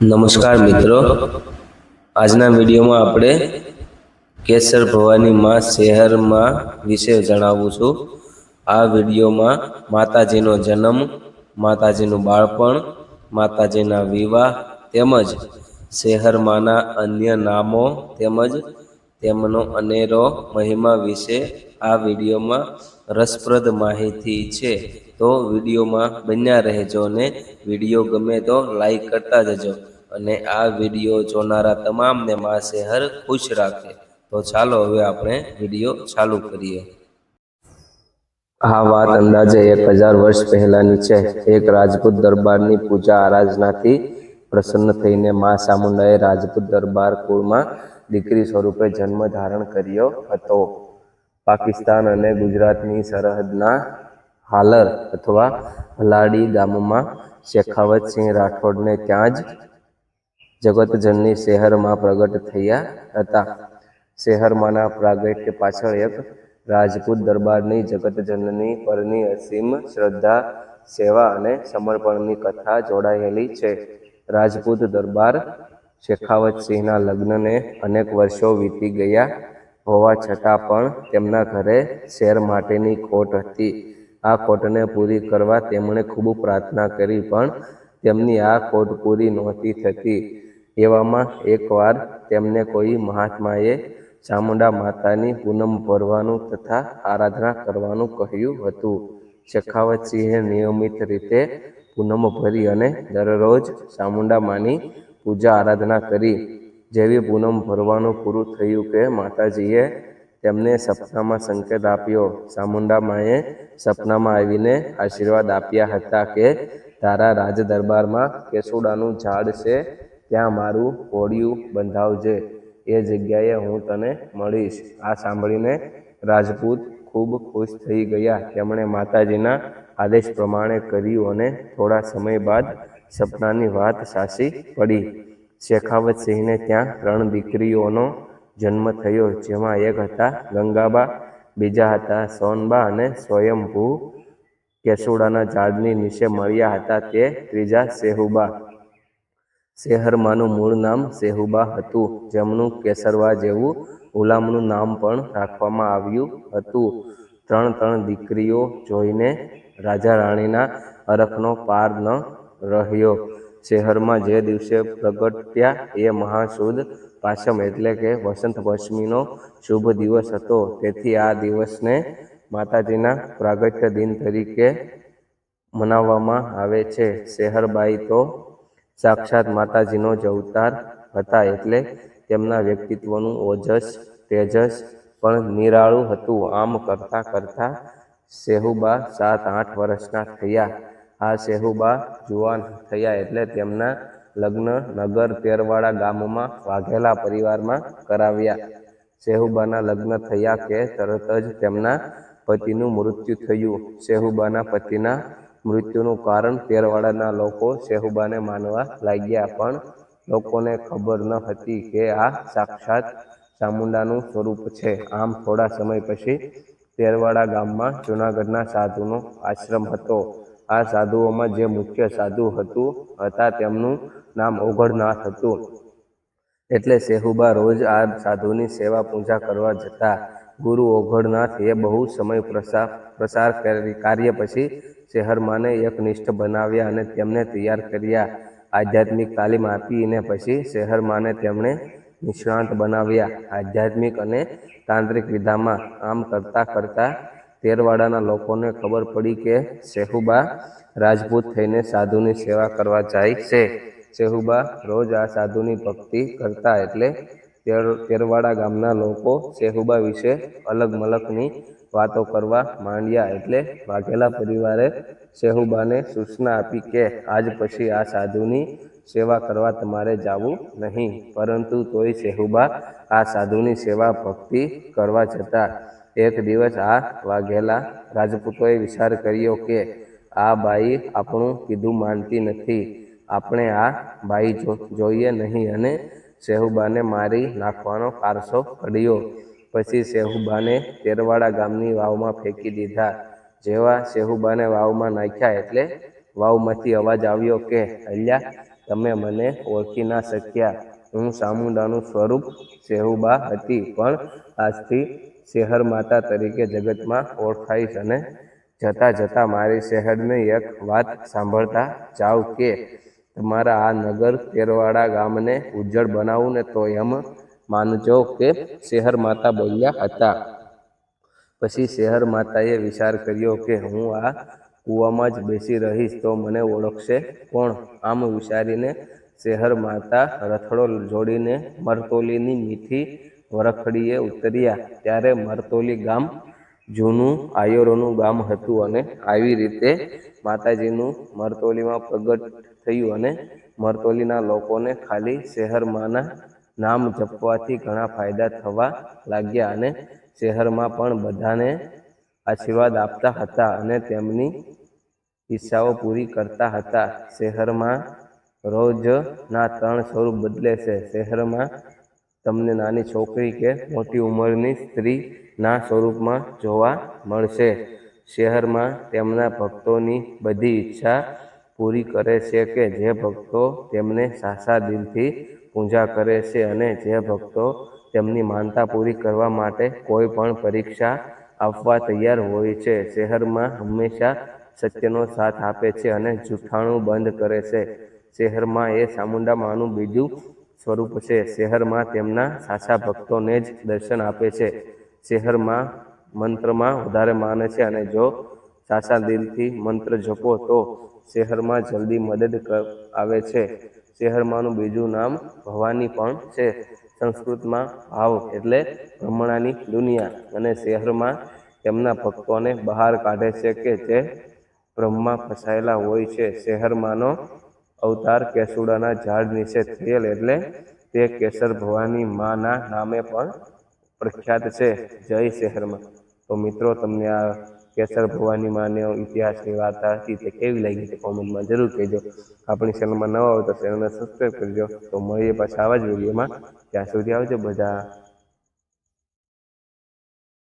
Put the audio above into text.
નમસ્કાર મિત્રો. આજના વિડીયોમાં આપણે કેસર ભવાની માં શહેરમાં વિશે જણાવું છું. આ વિડીયોમાં માતાજીનો જન્મ, માતાજીનું બાળપણ, માતાજીના વિવાહ તેમજ શહેરમાંના અન્ય નામો તેમજ તેમનો અનેરો મહિમા વિશે આ વિડીયોમાં રસપ્રદ માહિતી છે. તો વિડીયોમાં બન્યા રહેજો અને વીડિયો ગમે તો લાઈક કરતા જજો. અને આ વીડિયો જોનારા તમામને મા શહેર ખુશ રાખે. તો ચાલો હવે આપણે વીડિયો ચાલુ કરીએ. આ વાત અંદાજે એક હજાર વર્ષ પહેલાની છે. એક રાજપૂત દરબારની પૂજા આરાધનાથી પ્રસન્ન થઈને મા ચામુંડાએ રાજપૂત દરબાર કુળમાં દીકરી સ્વરૂપે જન્મ ધારણ કર્યો હતો. પાકિસ્તાન અને ગુજરાતની સરહદના હાલર અથવા હલાડી ગામમાં શેખાવતસિંહ રાઠોડને ત્યાં જ જગતજનની શહેરમાં પ્રગટ થયા હતા. શહેરમાંના પ્રાગટ્ય પાછળ એક રાજપૂત દરબારની જગતજનની પરની અસીમ શ્રદ્ધા, સેવા અને સમર્પણની કથા જોડાયેલી છે. રાજપૂત દરબાર શેખાવતસિંહના લગ્નને અનેક વર્ષો વીતી ગયા હોવા છતાં પણ તેમના ઘરે શેર માટેની ખોટ હતી. આ ખોટને પૂરી કરવા તેમણે ખૂબ પ્રાર્થના કરી, પણ તેમની આ ખોટ પૂરી નહોતી થતી. એવામાં એકવાર તેમને કોઈ મહાત્માએ ચામુંડા માતાની પૂનમ ભરવાનું તથા આરાધના કરવાનું કહ્યું હતું. શેખાવતસિંહે નિયમિત રીતે પૂનમ ભરી અને દરરોજ ચામુંડા માની પૂજા આરાધના કરી. જેવી પૂનમ ભરવાનું પૂરું થયું કે માતાજીએ તેમને સપનામાં સંકેત આપ્યો. ચામુંડા માએ સપનામાં આવીને આશીર્વાદ આપ્યા હતા કે તારા રાજ દરબારમાં કેસુડાનું ઝાડ છે, ત્યાં મારું હોડિયું બંધાવજે. એ જગ્યાએ હું તને મળીશ. આ સાંભળીને રાજપૂત ખૂબ ખુશ થઈ ગયા. તેમણે માતાજીના આદેશ પ્રમાણે કર્યું અને થોડા સમય બાદ સપનાની વાત સાચી પડી. શેખાવતસિંહને ત્યાં ત્રણ દીકરીઓનો જન્મ થયો, જેમાં એક હતા ગંગાબા, બીજા હતા સોનબા અને સ્વયંભૂ કેસુડાના ઝાડની નીચે મળ્યા હતા તે ત્રીજા સેહુબા. શહેરમાંનું મૂળ નામ સેહુબા હતું, જેમનું કેસરવા જેવું ગુલામનું નામ પણ રાખવામાં આવ્યું હતું. ત્રણ ત્રણ દીકરીઓ જોઈને રાજા રાણીના અરખનો પાર ન રહ્યો. શહેરમાં જે દિવસે પ્રગટ્યા એ મહાસુદ પાસમ એટલે કે વસંત પંચમીનો શુભ દિવસ હતો. તેથી આ દિવસને માતાજીના પ્રાગટ્ય દિન તરીકે મનાવવામાં આવે છે. શહેરબાઈ તો સાક્ષાત માતાજીનો જ અવતાર હતા એટલે તેમના વ્યક્તિત્વનું ઓજસ તેજસ પણ નિરાળું હતું. આમ કરતાં કરતાં શેહુબા સાત આઠ વર્ષના થયા. આ શેહુબા જુવાન થયા એટલે તેમના લગ્ન નગર તેરવાડા ગામમાં વાઘેલા પરિવારમાં કરાવ્યા. શેહુબાના લગ્ન થયા કે તરત જ તેમના પતિનું મૃત્યુ થયું. શેહુબાના પતિના મૃત્યુનું કારણ તેરવાડાના લોકો શેહુબાને માનવા લાગ્યા, પણ લોકોને ખબર ન હતી કે આ સાક્ષાત ચામુંડાનું સ્વરૂપ છે. આમ થોડા સમય પછી તેરવાડા ગામમાં જૂનાગઢના સાધુનો આશ્રમ હતો. આ સાધુઓમાં જે મુખ્ય સાધુ હતું, હતા તેમનું નામ ઓગળનાથ હતું. એટલે શેહુબા રોજ આ સાધુની સેવા પૂજા કરવા જતા. ગુરુ ઓઘડનાથ એ બહુ સમય પ્રસાર પ્રસાર કાર્ય પછી શહેરમાંને એકનિષ્ઠ બનાવ્યા અને તેમને તૈયાર કર્યા. આધ્યાત્મિક તાલીમ આપીને પછી શહેરમાંને તેમણે નિષ્ણાંત બનાવ્યા. આધ્યાત્મિક અને તાંત્રિક વિધામાં આમ કરતાં કરતાં તેરવાડાના લોકોને ખબર પડી કે શેહુબા રાજપૂત થઈને સાધુની સેવા કરવા જાય છે. શેહુબા રોજ આ સાધુની ભક્તિ કરતા એટલે તેર, તેરવાડા ગામના લોકો શેહુબા વિશે અલગ મલકની વાતો કરવા માંડ્યા એટલે વાઘેલા પરિવારે શેહુબાને સૂચના આપી કે આજ પછી આ સાધુની સેવા કરવા તમારે જવું નહીં, પરંતુ તોય શેહુબા આ સાધુની સેવા ભક્તિ કરવા જતા એક દિવસ આ વાઘેલા રાજપૂતોએ વિચાર કર્યો કે આ બાઈ આપણું કીધું માનતી નથી. આપણે આ બાઈ જોઈએ નહીં અને શેહુબાને મારી નાખવાનો કારસો ઘડ્યો પછી શેહુબાને તેરવાડા ગામની વાવમાં ફેંકી દીધા. જેવા શેહુબાને વાવમાં નાખ્યા એટલે વાવમાંથી અવાજ આવ્યો કે, અલ્યા, તમે મને ઓળખી ના શક્યા. હું ચામુંડાનું સ્વરૂપ શેહુબા હતી, પણ આજથી શહેર માતા તરીકે જગતમાં ઓળખાઈશ અને જતા જતા મારી શહેરને એક વાત સાંભળતા જાવ કે તમારા આ નગર તેરવાડા ગામને ઉજ્જળ બનાવું ને તો એમ માનજો કે શહેર માતા બોલ્યા હતા. પછી શહેર માતાએ વિચાર કર્યો કે હું આ કૂવામાં જ બેસી રહીશ તો મને ઓળખશે કોણ? આમ વિચારીને શહેર માતા રથડો જોડીને મરતોલીની મીઠી વરખડીએ ઉતર્યા. ત્યારે મરતોલી ગામ જૂનું આયરોનું ગામ હતું અને આવી રીતે માતાજીનું મરતોલીમાં પ્રગટ થયું અને મરતોલીના લોકોને ખાલી શહેરમાંના નામ જપવાથી ઘણા ફાયદા થવા લાગ્યા અને શહેરમાં પણ બધાને આશીર્વાદ આપતા હતા અને તેમની ઈચ્છાઓ પૂરી કરતા હતા. શહેરમાં રોજના ત્રણ સ્વરૂપ બદલે છે. શહેરમાં તમને નાની છોકરી કે મોટી ઉંમરની સ્ત્રીના સ્વરૂપમાં જોવા મળશે. શહેરમાં તેમના ભક્તોની બધી ઈચ્છા પૂરી કરે છે કે જે ભક્તો તેમને સાસા દિલથી પૂજા કરે છે અને જે ભક્તો તેમની માનતા પૂરી કરવા માટે કોઈ પણ પરીક્ષા આપવા તૈયાર હોય છે. શહેરમાં હંમેશા સત્યનો સાથ આપે છે અને જૂઠાણું બંધ કરે છે. શહેરમાં એ ચામુંડા માનું બીજું સ્વરૂપ છે. શહેરમાં તેમના સાચા ભક્તોને જ દર્શન આપે છે. શહેરમાં મંત્રમાં વધારે માને છે અને જો સાચા દિલથી મંત્ર જપો તો શહેરમાં જલ્દી મદદ આવે છે. શહેરમાંનું બીજું નામ ભવાની પણ છે. સંસ્કૃતમાં ભાવ એટલે ભ્રમણાની દુનિયા અને શહેરમાં તેમના ભક્તોને બહાર કાઢે છે કે જે બ્રહ્મમાં ફસાયેલા હોય છે. શહેરમાંનો અવતાર કેસુડાના ઝાડ નીચે થયેલ એટલે તે કેસર ભવાની માના નામે પણ પ્રખ્યાત છે, જય શહેરમાં. તો મિત્રો, તમને આ કેસર ભવાની માને ઇતિહાસની વાર્તા હતી તે કેવી લાગી તે કોમેન્ટમાં જરૂર કહેજો. આપણી ચેનલમાં નવા હોય તો ચેનલને સબસ્ક્રાઈબ કરજો. તો મળીએ પાછા આવા જ વિડીયોમાં ત્યાં સુધી આવજો બધા.